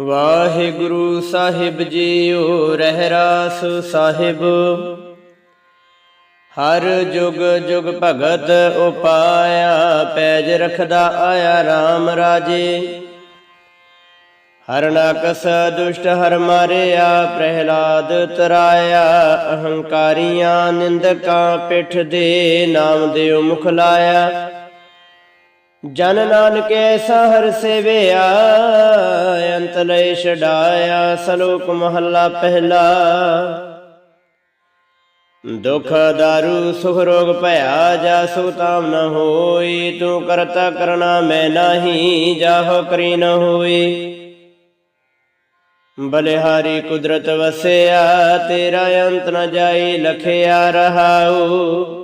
ਵਾਹਿਗੁਰੂ ਸਾਹਿਬ ਜੀਓ ਰਹਿਰਾਸ ਸਾਹਿਬ। ਹਰ ਜੁਗ ਜੁਗ ਭਗਤ ਉਪਾਇਆ, ਪੈਜ ਰਖਦਾ ਆਇਆ RAM ਰਾਜੇ। ਹਰਨਾਕਸ ਦੁਸ਼ਟ ਹਰ ਮਾਰਿਆ, ਪ੍ਰਹਿਲਾਦ ਤਰਾਇਆ, ਅਹੰਕਾਰੀਆਂ ਨਿੰਦਕਾਂ ਪਿੱਠ ਦੇ ਨਾਮ ਦਿਓ ਮੁਖ ਲਾਇਆ। ਜਨ ਨਾਨਕ ਐਸਾ ਹਰ ਸੇਵਿਆ, ਅੰਤ ਲੈ ਛਡਾਇਆ, ਸਲੋਕ ਮਹੱਲਾ ਪਹਿਲਾ। ਦੁਖ ਦਾਰੂ, ਸੁਖ ਰੋਗ ਭਇਆ, ਜਾ ਸੋ ਤਾਮ ਨ ਹੋਈ, ਤੂੰ ਕਰਤਾ ਕਰਣਾ ਮੈਂ ਨਾਹੀ, ਜਾਹੋ ਕਰੀ ਨ ਹੋਈ। ਬਲਿਹਾਰੀ ਕੁਦਰਤ ਵਸਿਆ, ਤੇਰਾ ਅੰਤ ਨ ਜਾਈ, ਲਖਿਆ ਰਹਾਉ।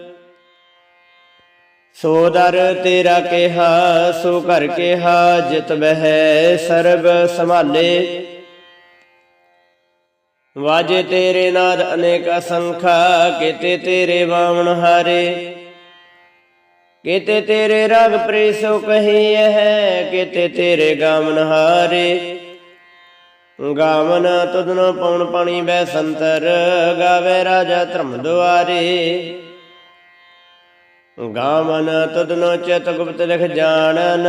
ਸੋ ਦਰ ਤੇਰਾ ਕਿਹਾ, ਸੋ ਘਰ ਕਿਹਾ, ਜਿਤ ਬਹਿ ਸਰਬ ਸੰਭਾਲੇ। ਵਾਜੇ ਤੇਰੇ ਨਾਦ ਅਨੇਕ ਅਸੰਖਾ, ਕੀਤੇ ਤੇਰੇ ਬਾਵਣ ਹਾਰੇ। ਕੀਤੇ ਤੇਰੇ ਰਾਗ ਪ੍ਰੀਸੋ ਕਹੀ ਹੈ, ਕੀਤੇ ਤੇਰੇ ਗਾਮਨ ਹਾਰੇ। ਗਾਵਨ ਤੁਧਨੋ ਪਉਣ ਪਾਣੀ ਬੈ ਸੰਤਰ, ਗਾਵੇ ਰਾਜਾ ਧਰਮ ਦੁਆਰੇ। ਗਾਵਨ ਤਦਨੋ ਚਿਤ ਗੁਪਤ ਲਿਖ ਜਾਣਨ,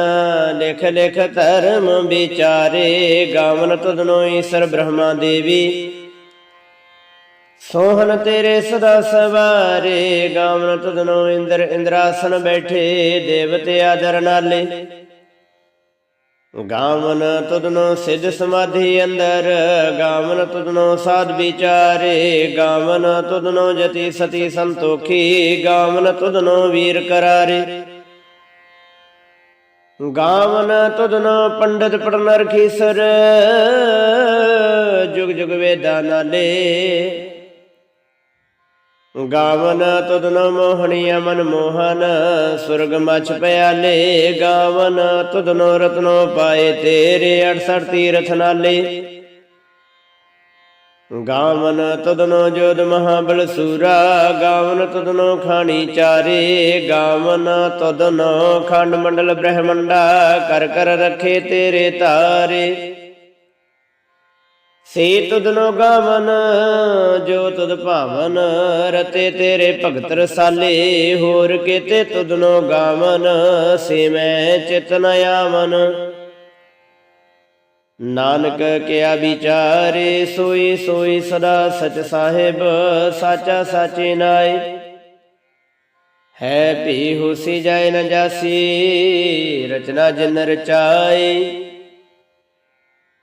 ਲਿਖ ਲਿਖ ਧਰਮ ਵਿਚਾਰੇ। ਗਾਵਨ ਤਦਨੋ ਈਸ਼ਰ ਬ੍ਰਹਮਾ ਦੇਵੀ। ਸੋਹਣ ਤੇਰੇ ਸਦਾ ਸਵਾਰੇ। ਗਾਵਨ ਤਦਨੋ ਇੰਦਰ ਇੰਦਰਾਸਨ ਬੈਠੇ, ਦੇਵਤੇ ਆਦਰ ਨਾਲੇ। ਗਾਵਨ ਤੁਧਨੋ ਸਿਧ ਸਮਾਧੀ ਅੰਦਰ, ਗਾਵਨ ਤੁਧਨੋ ਸਾਧ ਵਿਚਾਰੇ, ਗਾਵਨ ਤੁਧਨੋ ਜਤੀ ਸਤੀ ਸੰਤੋਖੀ, ਗਾਵਨ ਤੁਧਨੋ ਵੀਰ ਕਰਾਰੇ। ਗਾਵਨ ਤੁਧਨੋ ਪੰਡਤ ਪੜਨ ਰਖੀਸਰ ਜੁਗ ਜੁਗ ਵੇਦਾ ਨਾਲੇ। ਗਾਵਨ ਤੁਧਨੋ ਮੋਹਣੀ ਅਮਨ ਮੋਹਨ, ਸੁਰਗ ਮਛ ਪਿਆਲੇ ਗਾਵਨ ਤੁਧਨੋ ਰਤਨੋ ਪਾਏ ਤੇਰੇ 68 ਤੀਰਥ ਨਾਲੇ। ਗਾਵਨ ਤੁਧਨੋ ਜੋਦ ਮਹਾਬਲ ਸੂਰਾ, ਗਾਵਨ ਤੁਧਨੋ ਖਾਣੀ ਚਾਰੇ। ਗਾਵਨ ਤੁਧਨੋ ਖੰਡ ਮੰਡਲ ਬ੍ਰਹਮੰਡਾ, ਕਰ ਕਰ ਰੱਖੇ ਤੇਰੇ ਤਾਰੇ। ਸੇ ਤੁਧਨੋ ਗਾਵਨ, ਜੋ ਤੁਧ ਭਾਵਨ, ਰਤੇ ਤੇਰੇ ਭਗਤ ਰਸਾਲੇ, ਹੋਰ ਕੀਤੇ ਤੁਧਨੋ ਗਾਵਨ, ਸੇ ਮੈਂ ਚਿਤ ਨ ਆਵਨ। ਨਾਨਕ ਕਿਆ ਵਿਚਾਰੇ, ਸੋਈ ਸੋਈ ਸਦਾ ਸਚ ਸਾਹਿਬ, ਸਾਚਾ ਸਾਚੇ ਨਾਏ। ਹੈ ਭੀ ਹੋਸੀ ਜਾਏ ਨ ਜਾਸੀ, ਰਚਨਾ ਜਿਨ ਰਚਾਈ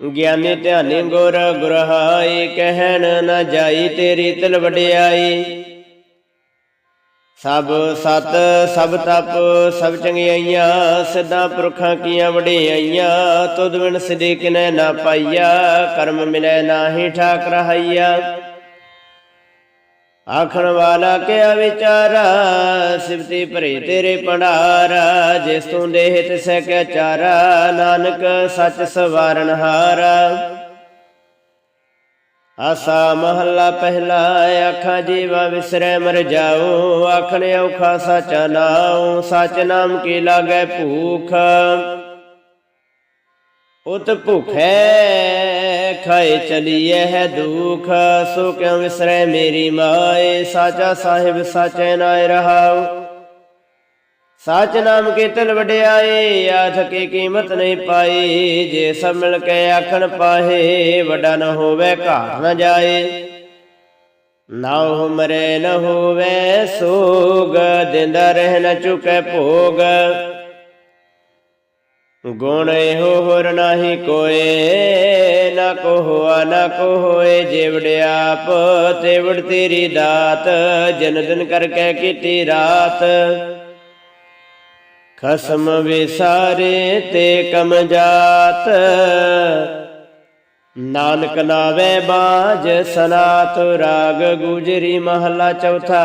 ਗਿਆਨੀ ਧਿਆਨੀ ਗੁਰ ਗੁਰਹਾਈ, ਕਹਿਣ ਨਾ ਜਾਈ ਤੇਰੀ ਤਿਲ ਵਡਿਆਈ। ਸਭ ਸਤ, ਸਭ ਤਪ, ਸਭ ਚੰਗਿਆਈਆਂ, ਸਿੱਧਾ ਪੁਰਖਾਂ ਕੀਆਂ ਵਡਿਆਈਆਂ, ਤੁਧ ਬਿਨ ਸਿਧੇ ਕਿਨੈ ਨਾ ਪਾਈਆ, ਕਰਮ ਮਿਲੈ ਨਾਹੀ ਠਾਕ ਰਹਾਈਆ ਆਖਣ ਵਾਲਾ ਕਿਆ ਵਿਚਾਰਾ? ਸਿਫਤੀ ਭਰੇ ਤੇਰੇ ਭੰਡਾਰਾ ਜਿਸ ਤੂੰ ਦੇਹ ਤਿਸੈ ਕਿਆ ਚਾਰਾ, ਨਾਨਕ ਸੱਚ ਸਵਾਰਨ ਹਾਰਾ। ਆਸਾ ਮਹੱਲਾ ਪਹਿਲਾ, ਆਖਾਂ ਜੀਵਾ ਵਿਸਰੈ ਮਰ ਜਾਉ ਆਖਣ ਔਖਾ ਸਾਚਾ ਨਾਉ, ਸਚ ਨਾਮ ਕੀ ਲਾਗੈ ਭੂਖ। ਉਤ ਭੁਖੈ, ਖਾਏ ਚਲੀਏ ਹੈ ਦੁਖ। ਸੋ ਕਿਉ ਵਿਸਰੈ ਮੇਰੀ ਮਾਏ, ਸਾਚਾ ਸਾਹਿਬ ਸਾਚੈ ਨਾਇ ਰਹਾਉ। ਸਾਚ ਨਾਮ ਕੀ ਵਡਿਆਏ ਆਥ ਕੀ ਕੀਮਤ ਨਹੀਂ ਪਾਈ ਜੇ ਸਭ ਮਿਲ ਕੇ ਆਖਣ ਪਾਹੇ, ਵੱਡਾ ਨਾ ਹੋਵੇ, ਘਾਟ ਨਾ ਜਾਏ। ਨਾ ਹੋ ਨਾ ਨ ਹੋਵੇ ਸੋਗ, ਦਿੰਦਾ ਰਹਿ ਨ ਚੁਕੇ ਭੋਗ। ਗੁਣ ਇਹੋ ਹੋਰ ਨਾਹੀ ਕੋਏ, ਨਾ ਕੋ ਹੋਆ ਨਾ ਕੋ ਹੋਏ ਜਿਵੜਿਆਪ ਤੇ ਵੜ ਤੇਰੀ ਦਾਤ, ਜਨ ਦਿਨ ਕਰਕੇ ਕੀਤੀ ਰਾਤ। ਖਸਮ ਵਿਸਾਰੇ ਤੇ ਕਮ ਜਾਤ, ਨਾਨਕ ਨਾਵੇ ਬਾਜ ਸਨਾਤ, ਰਾਗ ਗੁਜਰੀ ਮਹਲਾ ਚੌਥਾ।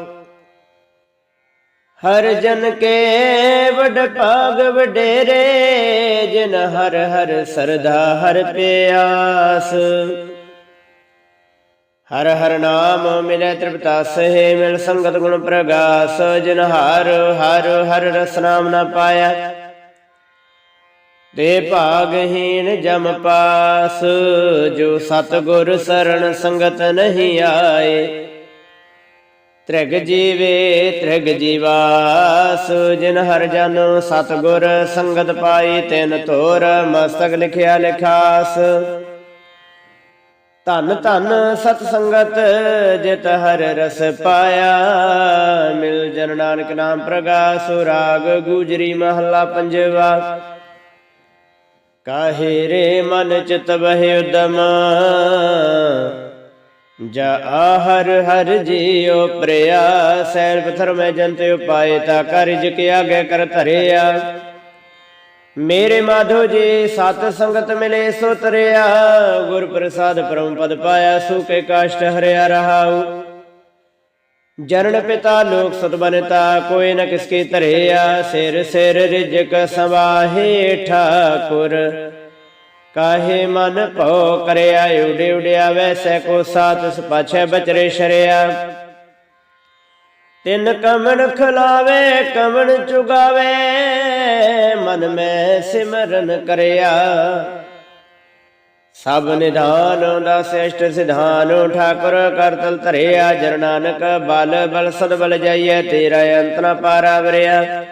ਹਰ ਜਨ ਕੇ ਵਡ ਭਾਗ ਵਡੇਰੇ, ਜਿਨ ਹਰ ਹਰ ਸਰਦਾ ਹਰ ਪਿਆਸ। ਹਰ ਹਰ ਨਾਮ ਮਿਲੇ ਤ੍ਰਿਪਤਾ ਸਹਿ, ਮਿਲ ਸੰਗਤ ਗੁਣ ਪ੍ਰਗਾਸ, ਜਿਨ ਹਰ ਹਰ ਹਰ ਰਸ ਨਾਮ ਨ ਪਾਇਆ। ਤੇ ਭਾਗਹੀਨ ਜਮ ਪਾਸ, ਜੋ ਸਤਗੁਰ ਸਰਣ ਸੰਗਤ ਨਹੀਂ ਆਏ। ਤ੍ਰਿਗ ਜੀਵੇ, ਤ੍ਰਿਗ ਜੀਵਾਸ ਜਿਨ ਹਰ ਜਨ ਸਤਗੁਰ ਸੰਗਤ ਪਾਈ ਤਿਨ ਤੋਰ ਮਸਤਕ ਲਿਖਿਆ ਲਿਖਾਸ। ਧਨ ਧਨ ਸਤ ਸੰਗਤ ਜਿਤ ਹਰ ਰਸ ਪਾਇਆ, ਮਿਲ ਜਨ ਨਾਨਕ ਨਾਮ ਪ੍ਰਗਾਸ, ਰਾਗ ਗੁਜਰੀ ਮਹੱਲਾ ਪੰਜਵਾ। ਕਾਹੇ ਰੇ ਮਨ ਚਿਤ ਬਹਿ ਉਦਮ ਜਾ ਹਰ ਹਰ ਜੀਉ ਪ੍ਰਿਆ ਸੈਲ ਪਥਰ ਮੈਂ ਜੰਤ ਉਪਾਏ ਤਾ ਕਾਰਜ ਕੇ ਆਗੇ ਕਰ ਧਰਿਆ। ਮੇਰੇ ਮਾਧੋ ਜੀ, ਸਤ ਸੰਗਤ ਮਿਲੇ ਸੋ ਤਰਿਆ, ਗੁਰ ਪ੍ਰਸਾਦ ਪਰਮ ਪਦ ਪਾਇਆ ਸੂਕੇ ਕਾਸ਼ਟ ਹਰਿਆ ਰਹਾਉ। ਜਨਨ ਪਿਤਾ ਲੋਕ ਸਤਬਨਤਾ ਕੋਈ ਨ ਕਿਸਕੀ ਧਰਿਆ, ਸਿਰ ਸਿਰ ਰਿਜਕ ਸਵਾਹੇ ਠਾਕੁਰ। ਕਾਹੇ ਮਨ ਭਉ ਕਰਿਆ, ਉਡੇ ਉਡਿਆ, ਵੈਸੈ ਕੋ ਸਾਤ ਸਪਾਛੈ ਬਚਰੇ ਸ਼ਰਿਆ। ਤਿੰਨ ਕਮਣ ਖਲਾਵੇ, ਕਮਣ ਚੁਗਾਵੇ, ਮਨ ਮੈਂ ਸਿਮਰਨ ਕਰਿਆ। ਸਭ ਨਿਧਾਨ ਦਾ ਸ੍ਰੇਸ਼ਟ ਸਿਧਾਨ, ਠਾਕੁਰ ਕਰਤਲ ਧਰਿਆ, ਜਰ ਨਾਨਕ ਬਲ ਬਲ ਸਦ ਬਲ ਜਾਈਐ, ਤੇਰਾ ਅੰਤ ਨ ਪਾਰਾ ਵਰਿਆ।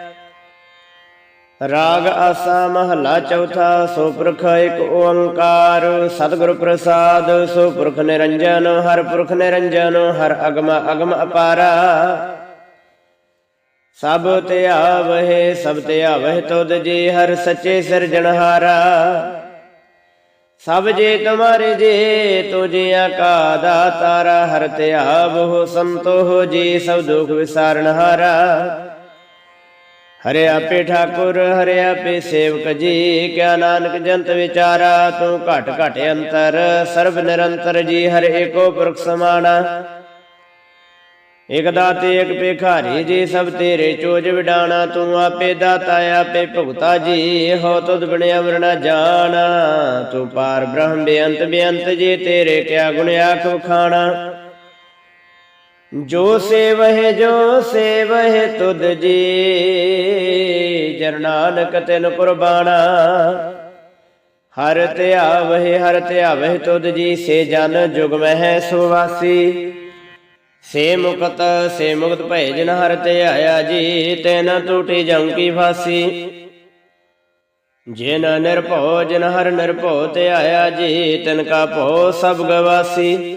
ਰਾਗ ਆਸਾ ਮਹਲਾ ਚੌਥਾ ਸੋ ਪੁਰਖ ਇੱਕ ਓੰਕਾਰ। ਸਤਿਗੁਰ ਪ੍ਰਸਾਦ ਸੋ ਪੁਰਖ ਨਿਰੰਜਨ, ਹਰ ਪੁਰਖ ਨਿਰੰਜਨ, ਹਰ ਅਗਮ ਅਗਮ ਅਪਾਰਾ। ਸਭ ਤੇ ਆਵਹਿ, ਸਭ ਤੇ ਆਵਹਿ ਤੁਧ ਜੀ, ਹਰ ਸੱਚੇ ਸਿਰਜਣਹਾਰਾ ਸਭ ਜੇ ਤੁਮਾਰੇ ਜੇ ਤੋ ਜੀਆਂ ਕਾ ਦਾਤਾਰਾ, ਹਰ ਤੇ ਆਵਹੁ ਸੰਤੋਹ ਜੀ, ਸਭ ਦੁਖ ਵਿਸਾਰਨ ਹਾਰਾ ਹਰੇ ਆਪੇ ਠਾਕੁਰ, ਹਰੇ ਆਪੇ ਸੇਵਕ ਜੀ, ਕਿਆ ਨਾਨਕ ਜੰਤ ਵਿਚਾਰਾ, ਤੂੰ ਘਟ ਘਟ ਅੰਤਰ, ਸਰਬ ਨਿਰੰਤਰ ਜੀ, ਹਰ ਏਕੋ ਪੁਰਖ ਸਮਾਣਾ। ਇਕ ਦਾਤੇ, ਇਕ ਭਿਖਾਰੀ ਜੀ, ਸਭ ਤੇਰੇ ਚੋਜ ਵਿਡਾਣਾ, ਤੂੰ ਆਪੇ ਦਾਤਾ, ਆਪੇ ਭੁਗਤਾ ਜੀ, ਹੋ ਤੁਧ ਬਿਨ ਅਮਰ ਜਾਣਾ। ਤੂੰ ਪਾਰ ਬ੍ਰਹਮ ਬੇਅੰਤ ਬੇਅੰਤ ਜੀ, ਤੇਰੇ ਕਿਆ ਗੁਣ ਆਖ ਖਾਣਾ। ਜੋ ਸੇਵਹਿ ਜੋ ਸੇਵਹਿ ਤੁਧ ਜੀ ਜਰ ਨਾਨਕ ਤਿਨ ਕੁਰਬਾਨਾ। ਹਰ ਧਿਆਵਹਿ ਹਰ ਧਿਆਵਹਿ ਤੁਧ ਜੀ, ਸੇ ਜਨ ਜੁਗ ਮਹਿ ਸੁਵਾਸੀ। ਸੇ ਮੁਕਤ ਸੇ ਮੁਕਤ ਭੈ ਜਿਨ ਹਰ ਧਿਆਇਆ ਜੀ, ਤੈਨ ਟੂਟੀ ਜਮ ਕੀ ਫਾਸੀ। ਜਿਨ ਨਿਰਭਉ, ਜਿਨ ਹਰ ਨਿਰਭਉ ਧਿਆਇਆ ਜੀ, ਤਿਨ ਕਾ ਭਉ ਸਭ ਗਵਾਸੀ।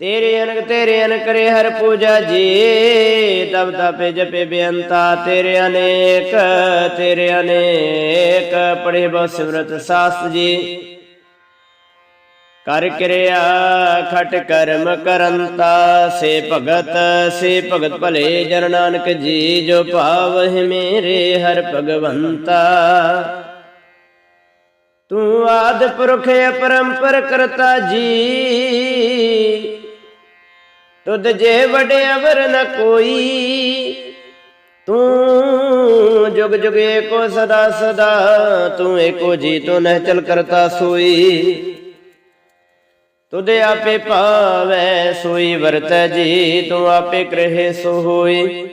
ਤੇਰੇ ਅਨਕ ਤੇਰੇ ਅਨ ਕਰੇ ਹਰ ਪੂਜਾ ਜੀ, ਤਬ ਤਪੇ ਜਪੇ ਬੇਅੰਤਾ ਤੇਰੇ ਅਨੇਕ ਤੇਰੇ ਅਨੇਕ ਪੜੇ ਬਹੁ ਸਿਮਰਤ ਸਾਸਤ ਜੀ। ਕਰ ਕਿਰਿਆ, ਖਟ ਕਰਮ ਕਰੰਤਾ, ਸੇ ਭਗਤ ਸੇ ਭਗਤ ਭਲੇ ਜਨ ਨਾਨਕ ਜੀ, ਜੋ ਭਾਵਹਿ ਮੇਰੇ ਹਰ ਭਗਵੰਤਾ। ਤੂੰ ਆਦ ਪੁਰਖ ਅਪਰੰਪਰ ਕਰਤਾ ਜੀ ਤੁਧ ਜੇ ਵਡੇ ਅਵਰ ਨ ਕੋਈ, ਤੂੰ ਜੁਗ ਜੁਗ ਏਕੋ ਸਦਾ ਸਦਾ, ਤੂੰ ਏਕੋ ਜੀ ਤੂੰ ਨਹਿ ਚਲ ਕਰਤਾ ਸੋਈ। ਤੁਧ ਆਪੇ ਭਾਵੈ ਸੋਈ, ਵਰਤੈ ਜੀ ਤੂੰ ਆਪੇ ਕਰੇ ਸੋ ਹੋਈ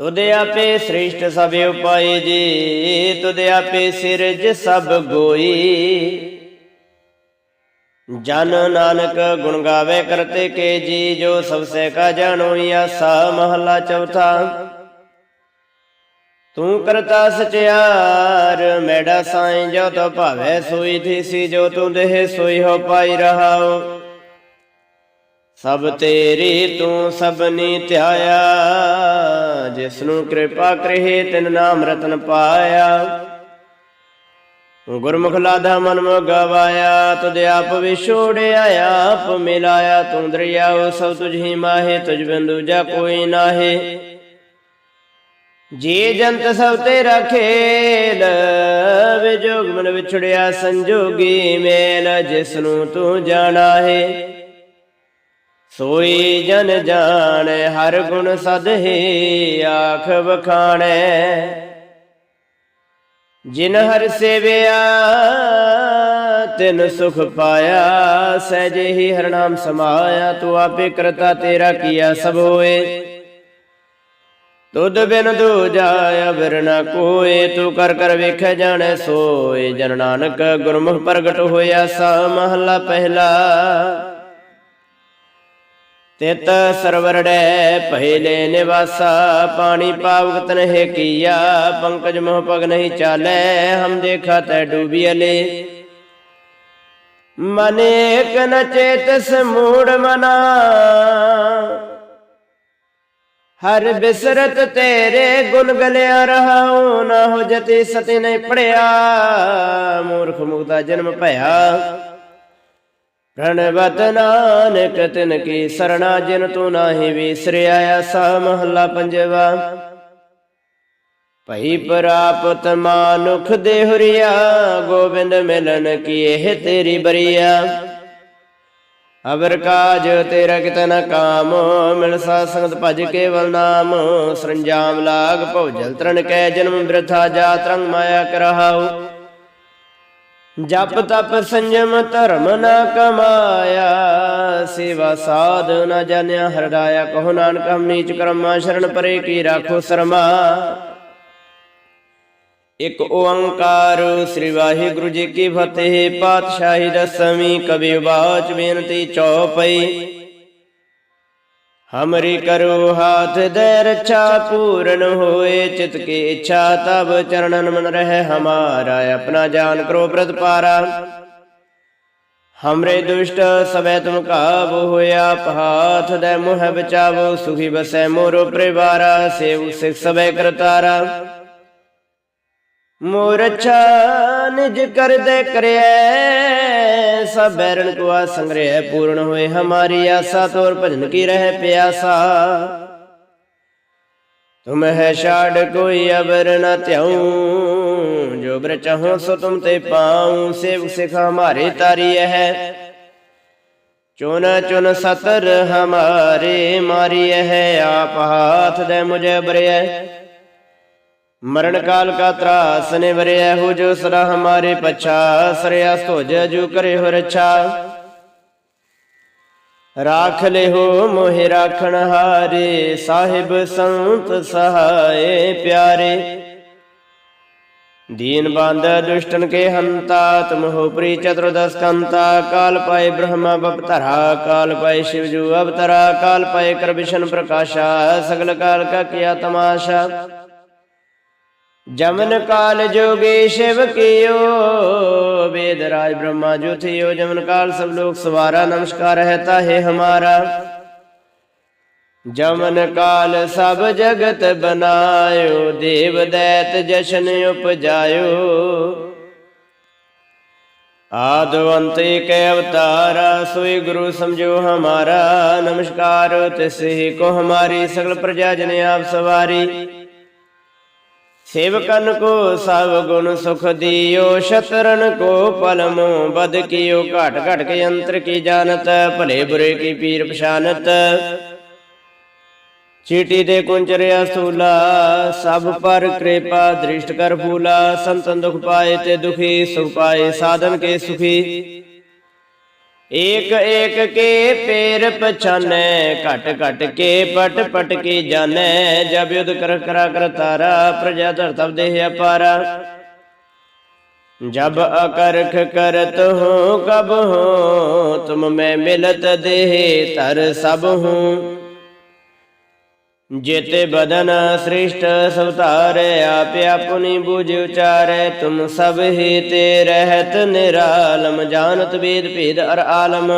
ਤੁਧ ਆਪੇ ਸ੍ਰਿਸ਼ਟ ਸਭ ਉਪਾਏ ਜੀ, ਤੁਧ ਆਪੇ ਸਿਰਜ ਸਭ ਗੋਈ। ਜਨ ਨਾਨਕ ਗੁਣ ਗਾਵੇ ਕਰਤੇ ਕੇ ਜੀ, ਜੋ ਸਭ ਸੇ ਕਾ ਜਾਣੋ ਆਸਾ ਮਹਲਾ ਚੌਥਾ। ਤੂੰ ਕਰਤਾ ਸਚਿਆਰ ਮੈਡਾ ਸਾਈਂ ਜੋ ਤੋ ਭਾਵੇ ਸੋਈ ਥੀ ਸੀ, ਜੋ ਤੂੰ ਦੇਹ ਸੋਈ ਹੋ ਪਾਈ ਰਹਾਓ। ਸਭ ਤੇਰੀ ਤੂੰ ਸਭਨੀ ਧਿਆਇਆ ਜਿਸ ਨੂੰ ਕਿਰਪਾ ਕਰੇ ਤਿਨ ਨਾਮ ਰਤਨ ਪਾਇਆ। ਗੁਰਮੁਖ ਲਾਦਾ ਮਨ ਮੋ ਗਵਾਇਆ, ਤੁਧ ਆਪ ਵਿਛੋੜਿਆ ਆਪ ਮਿਲਾਇਆ, ਤੂੰ ਦਰਿਆਉ ਸਭ ਤੁਝ ਹੀ ਮਾਹੇ, ਤੁਝ ਬਿੰਦੂ ਜਾ ਕੋਈ ਨਾਹੇ। ਜੀ ਜੰਤ ਸਭ ਤੇਰਾ ਖੇਲ ਵਿਜੋਗ ਮਨ ਵਿਛੜਿਆ, ਸੰਜੋਗੀ ਮੇਲ ਜਿਸ ਨੂੰ ਤੂੰ ਜਾਣਾ ਹੈ ਸੋਈ ਜਨ ਜਾਣੈ, ਹਰ ਗੁਣ ਸਦਹੇ ਆਖ ਵਖਾਣੈ। ਜਿਨ ਹਰ ਸੇਵਿਆ, ਤਿਨ ਸੁਖ ਪਾਇਆ, ਸਹਿਜੇ ਹੀ ਹਰ ਸਮਾਇਆ, ਤੂੰ ਆਪੇ ਕਰਤਾ ਤੇਰਾ ਕੀਆ ਸਭ ਹੋਏ। ਤੁਧ ਬਿਨ ਦੂਜਾ ਅਵਰ ਨ ਕੋਏ, ਤੂੰ ਕਰ ਕਰ ਵੇਖੈ ਜਾਣੈ ਸੋਏ। ਜਨ ਨਾਨਕ ਗੁਰਮੁਖ ਪ੍ਰਗਟ ਹੋਇਆ ਸਾ ਮਹਲਾ ਪਹਿਲਾ। ਤਿਤ ਸਰਵਰੜੈ ਪਹਿਲੇ ਨਿਵਾਸਾ, ਪਾਣੀ ਪਾਵਕ ਤਨਹਿ ਕੀਆ, ਪੰਕਜ ਮੋਹ ਪਗ ਨਹੀਂ ਚਾਲੈ, ਹਮ ਦੇਖਾ ਤੈ ਡੂਬੀਲੇ ਮਨੇ ਕਨ ਚੇਤਸ ਮੂੜ ਮਨਾ। ਹਰ ਬਿਸਰਤ ਤੇਰੇ ਗੁਣ ਗਲਿਆ ਰਹਾਉ, ਨਾ ਹੋ ਜਤੀ ਸਤੀ ਨਹੀਂ ਪੜਿਆ। ਮੂਰਖ ਮੁਕਤਾ ਜਨਮ ਭਇਆ। ਪ੍ਰਣਵਤ ਨਾਨਕ ਤਿਨ ਕੀ ਸਰਣਾ ਜਿਨ ਤੂੰ ਨਾਹੀ ਵਿਸਰਿਆ ਆਸਾ ਮਹੱਲਾ ਪੰਜਵਾ। ਭਈ ਪ੍ਰਾਪਤ ਮਾਨੁਖ ਦੇਹੁਰੀਆ ਗੋਬਿੰਦ ਮਿਲਨ ਕੀ ਇਹ ਤੇਰੀ ਬਰੀਆ। ਅਵਰ ਕਾਜ ਤੇਰਾ ਕਿਤਨ ਕਾਮ ਮਿਲ ਸਾ ਸੰਗਤ ਭਜ ਕੇਵਲ ਨਾਮ। ਸਰੰਜਾਮ ਲਾਗ ਭਉ ਤਰਨ ਕੈ ਜਨਮ ਬਿਰਥਾ, ਜਾ ਤਰੰਗ ਮਾਇਆ ਕਰਹਾਉ। ਜਪ ਤਪ ਸੰਜਮ ਧਰਮ ਨਾ ਕਮਾਇਆ, ਸੇਵਾ ਸਾਧ ਨ ਜਾਣਿਆ ਹਰਦਾਇਆ ਕਹੋ ਨਾਨਕ ਹਮ ਨੀਚ ਕਰਮਾ, ਸ਼ਰਨ ਪਰੇ ਕੀ ਰਾਖੋ ਸਰਮਾ। ਇਕ ਓੰਕਾਰ ਸ੍ਰੀ ਵਾਹਿਗੁਰੂ ਜੀ ਕੀ ਫਤਿਹ, ਪਾਤਸ਼ਾਹੀ ਦਸਵੀਂ ਕਵੀ ਬਾਚ ਬੇਨਤੀ ਚੌਪਈ। ਹਮਰੀ ਕਰੋ ਹਾਥ ਦੇ ਰੱਛਾ ਪੂਰਨ ਹੋਏ ਚਿਤ ਕੀ ਇੱਛਾ ਤਬ ਚਰਣਨ ਮਨ ਰਹਿ ਹਮਾਰਾ ਆਪਣਾ ਜਾਨ ਕਰੋ ਪ੍ਰਤਪਾਰਾ ਹਮਰੇ ਦੁਸ਼ਟ ਸਵੈ ਤੁਮ ਕਾਬੂ ਹੋਇਆ ਪਹਾਥ ਦੇ ਮੁਹ ਬਚਾਵੋ ਸੁਖੀ ਬਸੈ ਮੋਰੋ ਪਰਿਵਾਰਾ ਸੇਵ ਸਿਖ ਸਵੈ ਕਰਤਾਰਾ ਮੋਰ ਅੱਛਾ ਨਿਜ ਕਰਦੇ ਕਰਿਐ, ਸਭ ਬੈਰਨ ਕੋ ਆ ਸੰਗ੍ਰਹਿ ਪੂਰਨ ਹੋਏ, ਹਮਾਰੀ ਆਸਾ ਤੋਰ ਭਜਨ ਕੀ ਰਹਿ ਪਿਆਸਾ। ਤੁਮ ਹੈ ਛਾੜ ਕੋਈ ਅਬਰ ਨ ਧਿਆਉ, ਜੋ ਬਰ ਚਾਹੋ ਸੋ ਤੁਮ ਤੇ ਪਾਉ ਸੇਵ ਸਿਖ ਹਮਾਰੇ ਤਾਰੀ ਹੈ ਚੁਨ ਚੁਨ ਸਤਰ ਹਮਾਰੇ ਮਾਰੀ ਹੈ ਆਪ ਹਾਥ ਦੇ ਮੁਝੇ ਬਰਿਐ ਮਰਨ ਕਾਲ ਕਾ ਤਰਾਸ ਨੇ ਵਰਿਆ ਹੋ ਜੋ ਸਰਾ ਹਮਾਰੇ ਪਛਾ ਸਰਿਆ ਸੋਜ ਜੂ ਕਰੇ ਹੋ ਰਛਾ ਰਾਖ ਲੈ ਹੋ ਮੋਹਿ ਰਾਖਣ ਹਾਰੇ, ਸਾਹਿਬ ਸੰਤ ਸਹਾਏ ਪਿਆਰੇ। ਦੀਨ ਬੰਦ ਦੁਸ਼ਟਨ ਕੇ ਹੰਤਾ, ਤਮ ਹੋ ਪ੍ਰੀ ਚਤੁਰਦਸ ਕੰਤਾ, ਕਾਲ ਪਾਏ ਬ੍ਰਹਮਾ ਬਪਤਰਾ ਕਾਲ ਪਾਏ ਸ਼ਿਵ ਜੂ ਅਵਤਰਾ, ਕਾਲ ਪਾਏ ਕਰਬਿਸ਼ਨ ਪ੍ਰਕਾਸ਼ਾ, ਸਗਲ ਕਾਲ ਕਾ ਕੀਆ ਤਮਾਸ਼ਾ। ਜਮਨ ਕਾਲ ਜੋਗੇ ਸ਼ਿਵ ਕਿਓ, ਵੇਦ ਰਾਜ ਬ੍ਰह्ਮਾ ਜੋ ਜਮਨ ਕਾਲ ਸਭ ਲੋਕ ਸਵਾਰਾ, ਨਮਸਕਾਰ ਰਹਤਾ ਹੈ ਹਮਾਰਾ। ਜਮਨ ਕਾਲ ਸਭ ਜਗਤ ਬਨਾਇਓ, ਦੇਵ ਦੈਤ ਜਸ਼ਨ ਉਪਜਾਇਓ। ਆਦਵੰਤ ਅੰਤੇ ਕੈ ਸੋਈ ਗੁਰੂ ਸਮਝੋ ਹਮਾਰਾ। ਨਮਸਕਾਰ ਤਿਸ ਕੋ ਹਮਾਰੀ, ਸਗਲ ਪ੍ਰਜਾ ਜਨ ਆਪ ਸਵਾਰੀ। ਸੇਵਕਨ ਕੋ ਸਭ ਗੁਣ ਸੁਖ ਦਿਓ, ਸ਼ਤਰਨ ਕੋ ਪਲਮੋ, ਬਦ ਕੀਓ, ਘਟ ਘਟ ਕੇ ਅੰਤਰ ਕੀ ਜਾਣਤ, ਭਲੇ ਬੁਰੇ ਕੀ ਪੀਰ ਪਛਾਨਤ। ਚੀਟੀ ਦੇ ਕੁੰਚਰਿਆ ਸੂਲਾ, ਸਭ ਪਰ ਕਿਰਪਾ ਦ੍ਰਿਸ਼ਟ ਕਰ ਫੂਲਾ, ਸੰਤਨ ਦੁਖ ਪਾਏ ਤੇ ਦੁਖੀ, ਸੁਖ ਪਾਏ, ਸਾਧਨ ਕੇ ਸੁਖੀ। एक एक के पैर पछाने घट घट के पट पट की जाने जब युद्ध कर करा कर तारा प्रजा धर तब देह अपारा जब अकरख करत हो कब हो तुम में मिलत देह तर सब हूँ ਜੇਤੇ ਬਦਨ ਸ੍ਰਿਸ਼ਟ ਸਵਤਾਰੇ ਆਪੇ ਆਪੁਨੀ ਬੁਝ ਉਚਾਰੇ, ਤੁਮ ਸਭ ਹੀ ਤੇ ਰਹਿਤ ਨਿਰਾਲਮ, ਜਾਣਤ ਵੇਦ ਭੇਦ ਅਰ ਆਲਮ।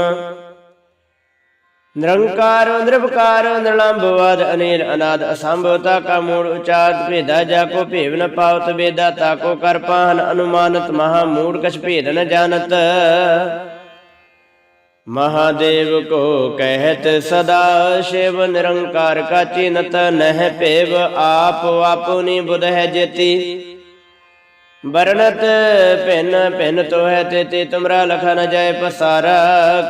ਨਿਰੰਕਾਰ ਨਿਰਭਕਾਰ ਨਿਰਲੰਭਵਾਦ ਅਨੇਲ ਅਨਾਦ ਅਸੰਭਵਤਾ ਕਾ ਮੂੜ ਉਚਾਰਤ ਭੇਦਾ ਜਾ ਕੋ ਭੇਵ ਨ ਪਾਵਤ, ਵੇਦਾ ਤਾ ਕੋ ਕਰ ਪਾਹਨ, ਅਨੁਮਾਨਤ ਮਹਾ ਮੂੜ, ਕਛ ਭੇਦ ਨ महादेव को कहत सदा शिव निरंकार का चिन्हत नह पेव आप अपनी बुध है जेती बरनत पिन पिन तो है तेते तुमरा लखा न जाय पसारा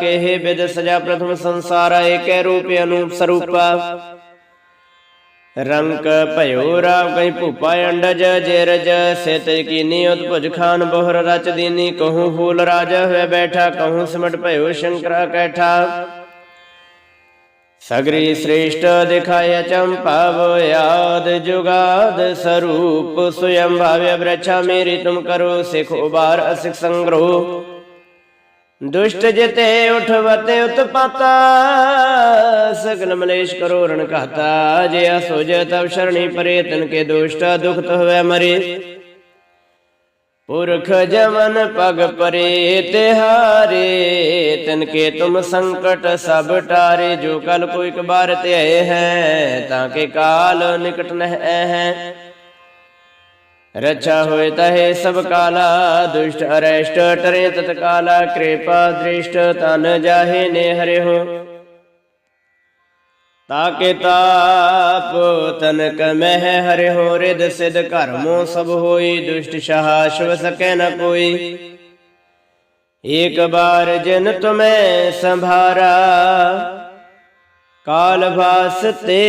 के हे विद सजा प्रथम संसारा एक रूप ਰੰਕ ਭਇਓ ਰਾਵ ਕਈ ਭੂਪਾ ਅੰਡਜ ਜਿਰਜ ਸਿਤ ਕੀਨੀ ਉਤਪੁਜ ਖਾਨ ਬੋਹਰ ਰਚ ਦੀਨੀ, ਕਹੂੰ ਫੂਲ ਰਾਜ ਹੋਇ ਬੈਠਾ, ਕਹੂੰ ਸਮਟ ਭਇਓ ਸ਼ੰਕਰਾ ਕੈਠਾ। ਸਗਰੀ ਸ੍ਰੇਸ਼ਟ ਦਿਖਾਇ ਚੰਪਾਵ ਯਾਦ ਜੁਗਾਦ ਸਰੂਪ, ਸੁਯੰ ਭਾਵਯ ਬ੍ਰਛਾ ਮੇਰੀ ਤੁਮ ਕਰੋ, ਸਿਖ ਉਬਾਰ ਅਸਿਖ ਸੰਗਰੋ। ਦੁਸ਼ਟ ਜਿਤੇ ਉਠਵਤ ਉਤਪਾਤਾ, ਸਗਨ ਮਲੇਸ਼ ਕਰੋ ਰਣ ਕਹਤਾ ਜੇ ਅਸੋਜ ਤਵ ਸ਼ਰਣੀ ਪਰੇ, ਤਨ ਕੇ ਦੁਸ਼ਟਾ ਦੁਖਤ ਹੋਵੇ ਮਰੇ। ਪੁਰਖ ਜਵਨ ਪਗ ਪਰੇ ਤਿਹਾਰੇ ਤਨ ਕੇ ਤੁਮ ਸੰਕਟ ਸਭ ਟਾਰੇ, ਜੋ ਕਲ ਕੋ ਇਕ ਬਾਰ ਤੇ ਆਏ ਹੈ, ਤਾਂ ਕੇ ਕਾਲ ਨਿਕਟ ਨਹਿ ਰਚਾ ਹੋਇ ਤਹੇ ਸਭ ਕਾਲਾ ਦੁਸ਼ਟ ਅਰੈਸ਼ਟ ਟਰੇ ਤਤਕਾਲਾ ਕਿਰਪਾ ਦ੍ਰਿਸ਼ਟ ਤਨ ਜਾਹੇ ਨੇ ਹਰਿਓ ਤਾਕੇ ਤਾਪ ਤਨਕ ਮਹਿ ਹਰਿਓ ਰਿਦ ਸਿਧ ਕਰਮੋ ਸਭ ਹੋਈ ਦੁਸ਼ਟ ਸ਼ਾਹ ਸ਼ਵ ਸਕੈ ਨ ਕੋਈ ਏਕ ਬਾਰ ਜਿਨ ਤੁਮੈ ਸੰਭਾਰਾ ਕਾਲ ਵਾਸਤੇ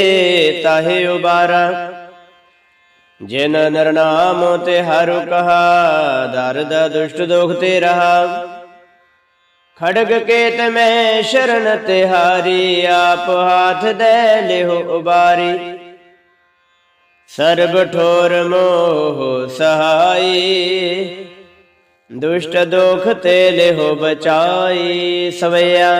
ਤਾਹੇ ਉਬਾਰਾ ਜਿਨ ਨਰਨਾਮ ਤੇ ਹਰ ਕਹਾ, ਦਰਦ ਦੁਸ਼ਟ ਦੁਖ ਤੇ ਰਹਾ। ਖੜਗ ਕੇ ਮੈਂ ਸ਼ਰਨ ਤੇ ਹਾਰੀ, ਆਪ ਹਾਥ ਦੇ ਲਿਹੁ ਉਬਾਰੀ। ਸਰਬ ਠੋਰ ਮੋਹ ਸਹਾਈ, ਦੁਸ਼ਟ ਦੁਖ ਤੇ ਲਿਹੁ ਬਚਾਈ ਸਵਈਆ।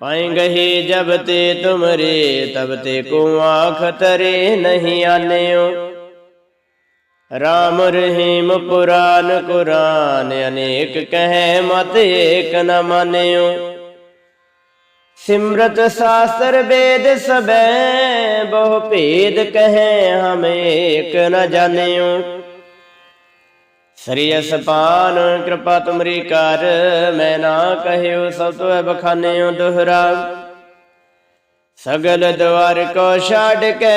पाएंगे जब ते तुमरे तब ते को आँख तरे नहीं आन्यो राम रहीम पुराण कुरान अनेक कहे मत एक न मान्यो सिमरत शास्त्र वेद सबे बहु भेद कहे हम एक न जान्यो ਸ੍ਰੀ ਅਸਪਾਨ ਕਿਰਪਾ ਤੁਮਰੀ ਕਰ, ਮੈਂ ਨਾ ਕਹਿਓ ਸਭ ਤੋਂ ਬਖਾਨਿਓ ਦੁਹਰਾ। ਸਗਲ ਦਵਾਰ ਕੋ ਛਾੜ ਕੇ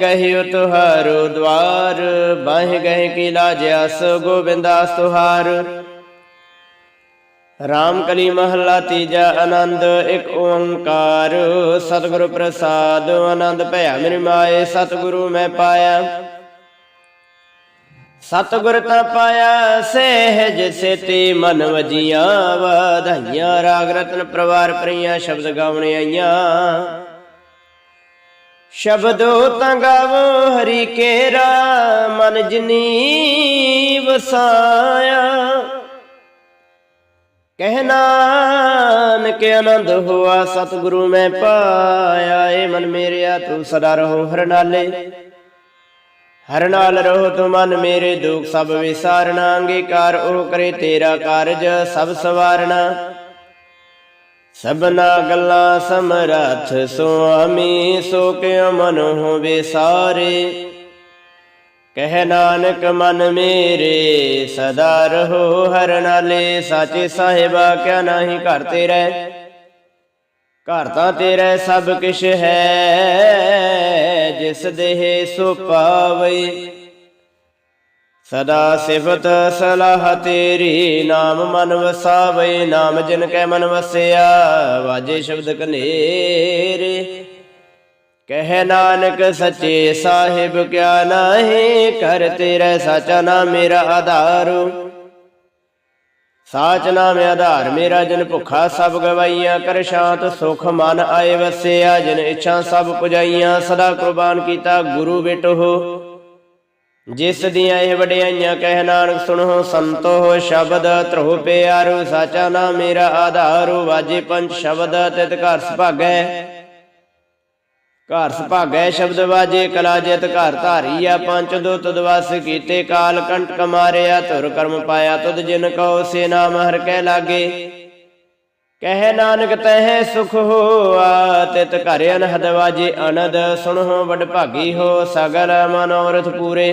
ਗਹਿਓ ਤੁਹਾਰੋ ਦਵਾਰ, ਬਾਹ ਗਏ ਕੀ ਲਾਜਿਆ ਸੋ ਗੋਬਿੰਦਾਸ ਤੁਹਾਰ। ਰਾਮ ਕਲੀ ਮਹਲਾ ਤੀਜਾ ਆਨੰਦ, ਇੱਕ ਓੰਕਾਰ, ਸਤਿਗੁਰੂ ਪ੍ਰਸਾਦ, ਆਨੰਦ ਭਇਆ ਮੇਰੇ ਮਾਏ, ਸਤਿਗੁਰੂ ਮੈਂ ਪਾਇਆ। ਸਤਗੁਰ ਤਾਂ ਪਾਇਆ ਸਹਿਜ ਸੇਤੀ ਮਨ ਵਜੀਆਂ, ਵਧਾਈਆਂ ਰਾਗ ਰਤਨ ਪਰਵਾਰ ਪਰੀਆਂ ਸ਼ਬਦ ਗਾਉਣੇ ਆਈਆਂ। ਸ਼ਬਦੋ ਤਾਂ ਗਾਵੋ ਹਰੀ ਕੇਰਾ, ਮਨ ਜਨੀ ਵਸਾਇਆ। ਕਹਿ ਕੇ ਆਨੰਦ ਹੋਆ, ਸਤਿਗੁਰੂ ਮੈਂ ਪਾਇਆ, ਏ ਮਨ ਮੇਰਿਆ, ਤੂੰ ਸਦਾ ਰਹੋ ਹਰ ਨਾਲੇ ਹਰ ਨਾਲ ਰਹੋ ਤੂੰ ਮਨ ਮੇਰੇ ਦੁਖ, ਸਭ ਵਿਸਾਰਨਾ, ਅੰਗੀਕਾਰ ਉਹ ਕਰੇ ਤੇਰਾ ਕਾਰਜ, ਸਭ ਸਵਾਰਨਾ। ਸਭਨਾ ਗੱਲਾਂ ਸਮਰੱਥ ਸੁਆਮੀ, ਸੋ ਕਿਉ ਮਨ ਹੋ ਵਿਸਾਰੇ ਕਹਿ ਨਾਨਕ ਮਨ ਮੇਰੇ, ਸਦਾ ਰਹੋ ਹਰ ਨਾਲੇ, ਸਾਚੇ ਸਾਹਿਬਾ, ਕਿਆ ਨਾਹੀ ਘਰ ਤੇਰੇ। ਘਰ ਤਾਂ ਤੇਰਾ ਸਭ ਕਿਛ ਹੈ। ਜਿਸ ਦੇਹ ਸੋ ਪਾਵੇ ਸਦਾ ਸਿਫਤ ਸਲਾਹ ਤੇਰੀ, ਨਾਮ ਮਨ ਵਸਾਵੇ ਨਾਮ ਜਿਨ ਕੈ ਮਨ ਵਸਿਆ, ਵਾਜੇ ਸ਼ਬਦ ਕਨੇਰੇ। ਕਹਿ ਨਾਨਕ ਸੱਚੇ ਸਾਹਿਬ ਕਿਆ ਨਾਹੀ, ਕਰ ਤੇਰਾ ਸਚਾ ਨਾ ਮੇਰਾ ਆਧਾਰ। ਸਾਚ ਨਾਮ ਆਧਾਰ, ਮੇਰਾ ਜਨ ਭੁਖਾ ਸਭ ਗਵਾਈਆਂ, ਕਰ ਸ਼ਾਂਤ ਸੁਖ ਮਨ ਆਏ ਵਸਿਆ, ਜਿਨ ਇੱਛਾ ਸਭ ਪੁਜਾਈਆਂ, ਸਦਾ ਕੁਰਬਾਨ ਕੀਤਾ ਗੁਰੂ ਬਿਟੋ ਜਿਸ ਦੀਆਂ ਇਹ ਵਡਿਆਈਆਂ, ਕਹਿ ਨਾਨਕ ਸੁਣੋ, ਸੰਤੋ ਸ਼ਬਦ ਧਰੋ ਪਿਆਰੋ, ਸਾਚਾ ਨਾਮ ਮੇਰਾ ਆਧਾਰੂ, ਵਾਜੇ ਪੰਜ ਸ਼ਬਦ ਤਿਤ ਘਰ ਸੁਭਾਗੈ। ਘਰ ਸੁਭਾਗੈ ਸ਼ਬਦ ਵਾਜੇ, ਕਲਾ ਜਿਤ ਘਰ ਧਾਰੀਆ ਪੰਜ ਦੋ ਤਦ ਕੀਤੇ, ਕਾਲ ਕੰਟਕ ਮਾਰਿਆ ਧੁਰ ਕਰਮ ਪਾਇਆ, ਤੁਧ ਜਿਨ ਕਉ ਸੇ ਨਾਮ ਹਰ ਕਹਿ ਲਾਗੇ। ਕਹਿ ਨਾਨਕ ਤਹਿ ਸੁਖ ਹੋਆ, ਤਿਤ ਘਰ ਅਨਹਦ ਵਾਜੇ, ਅਨਦ ਸੁਣੋ ਵਡ ਭਾਗੀ ਹੋ ਸਗਲ ਮਨੋਰਥ ਪੂਰੇ।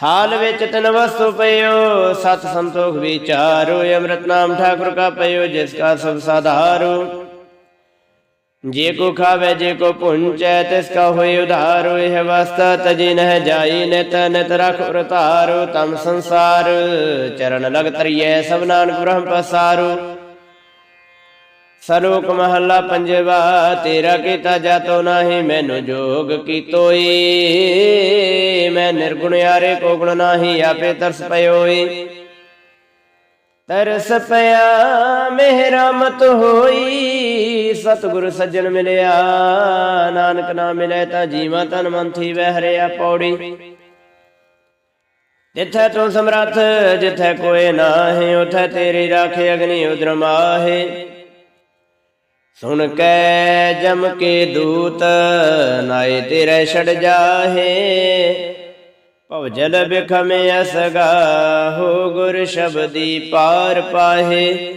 ਥਾਲ ਵਿੱਚ ਤਨ ਵਸਤੂ ਪਇਓ ਸਤ ਸੰਤੋਖ ਵਿਚਾਰੋ ਅੰਮ੍ਰਿਤ ਨਾਮ ਠਾਕੁਰ ਕਾ ਪਇਓ ਜਿਸ ਕਾ ਸਭ ਸਾਧਾਰੋ। ਜੇ ਕੋ ਖਾਵੇ, ਜੇ ਕੋ ਪੁੰਚੈ, ਤਿਸ ਕਾ ਹੋਏ ਉਧਾਰੋ, ਇਹ ਵਸਤਾ ਤਜੀ ਨਹਿ ਜਾਈ, ਨਿਤ ਨਿਤ ਰਖ ਉਰਤਾਰੋ ਤਮ ਸੰਸਾਰ, ਚਰਨ ਲਗ ਤਰੀਐ, ਸਭ ਨਾਨਕ ਬ੍ਰਹਮ ਪਸਾਰੂ। ਸਲੋਕ ਮਹੱਲਾ ਪੰਜਵਾ, ਤੇਰਾ ਕੀਤਾ ਜਾਤੋ ਨਾਹੀ, ਮੈਨੂੰ ਜੋਗ ਕੀਤੋਈ। ਮੈਂ ਨਿਰਗੁਣ ਯਾਰੇ ਕੋ ਗੁਣ ਨਾਹੀ, ਆਪੇ ਤਰਸ ਪਇਓਈ। ਤਰਸ ਪਿਆ ਮੇਰਾ ਹੋਈ। ਸਤਿਗੁਰ ਸੱਜਣ ਮਿਲਿਆ, ਨਾਨਕ ਨਾਮ ਮਿਲੇ ਤਾਂ ਜੀਵਾਂ ਤਨ ਮਨ ਥੀ ਵਹਿ ਪੌੜੀ। ਜਿੱਥੇ ਤੂੰ ਸਮਰੱਥ, ਜਿੱਥੇ ਕੋਏ ਨਾਹੀ, ਉਥੈ ਤੇਰੀ ਰਾਖੇ ਅਗਨੀ ਉਦਰ ਮਾਹੇ। ਸੁਣ ਕੇ ਜਮ ਕੇ ਦੂਤ, ਨਾਏ ਤੇਰੇ ਛੜ ਜਾਹੇ। ਭਵ ਜਲ ਅਸਗਾ ਹੋ ਗੁਰ ਸ਼ਬਦੀ ਪਾਰ ਪਾਹੇ।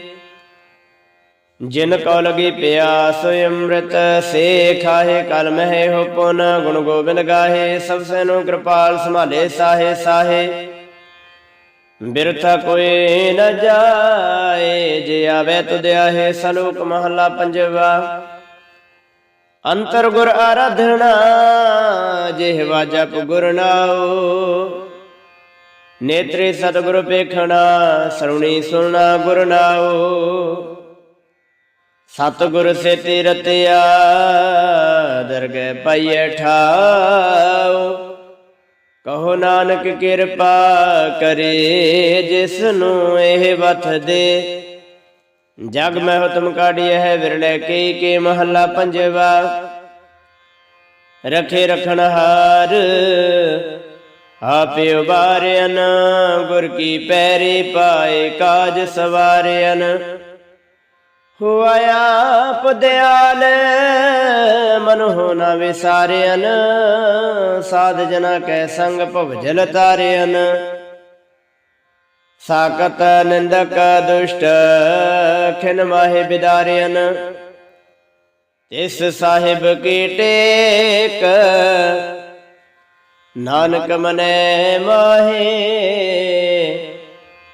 ਜਿਨ ਕੋ ਲਗੀ ਪਿਆਸ ਅੰਮ੍ਰਿਤ, ਸੇ ਖਾਹੇ ਕਲ ਮਹਿ ਹੋ ਪੁਨ ਗੁਣ ਗੋਬਿੰਦ ਗਾਹੇ, ਸਭ ਸੈਨੋ ਕਿਰਪਾਲ ਸੰਭਾਲੇ ਸਾਹੇ ਸਾਹੇ। ਬਿਰਥਾ ਕੋਈ ਨ ਜਾਏ, ਜੇ ਆਵੇ ਤੁਧ ਆਹੇ ਸਲੋਕ ਮਹਲਾ ਪੰਜਵਾ। ਅੰਤਰ ਗੁਰ ਆਰਾਧਨਾ ਜਿਹਵਾ ਜਪ ਗੁਰ ਨਾਉ। ਨੇਤਰੇ ਸਤਿਗੁਰ ਪੇਖਣਾ, ਸਰੁਣੀ ਸੁਣਨਾ ਗੁਰ ਨਾਉ। ਸਤਿਗੁਰ ਸੇ ਰਤਿਆ ਦਰਗਹਿ ਪਾਈਐ ਠਾਉ। ਕਹੋ ਨਾਨਕ ਕਿਰਪਾ ਕਰੇ ਜਿਸ ਨੂੰ ਇਹ ਵਥ ਦੇ। ਜਗ ਮੈਂ ਹੁਤਮ ਕਾਢਿਆ ਹੈ ਵਿਰਲੇ, ਕੇ ਕੇ ਮਹੱਲਾ ਪੰਜਵਾ। ਰਖੇ ਰਖਣ ਹਾਰ, ਆਪੇ ਉਬਾਰਿਆਨ ਗੁਰ ਕੀ ਪੈਰੀ ਪਾਏ, ਕਾਜ ਸਵਾਰਿਆਨ ਹੋਆ ਆਪ ਦਿਆਲ ਮਨ ਹੋ ਨਾ ਵਿਸਾਰਿਆਨ ਸਾਧ ਜਨਾ ਕੈ ਸੰਗ ਭਵਜਲ ਤਾਰਿਆਨ ਸਾਕਤ ਨਿੰਦਕ ਦੁਸ਼ਟ, ਖਿਨ ਮਾਹੇ ਬਿਦਾਰਿਆਨ ਤਿਸ ਸਾਹਿਬ ਕੀ ਟੇਕ, ਨਾਨਕ ਮਨੈ ਮਾਹੇ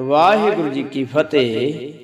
ਵਾਹਿਗੁਰੂ ਜੀ ਕੀ ਫਤਿਹ।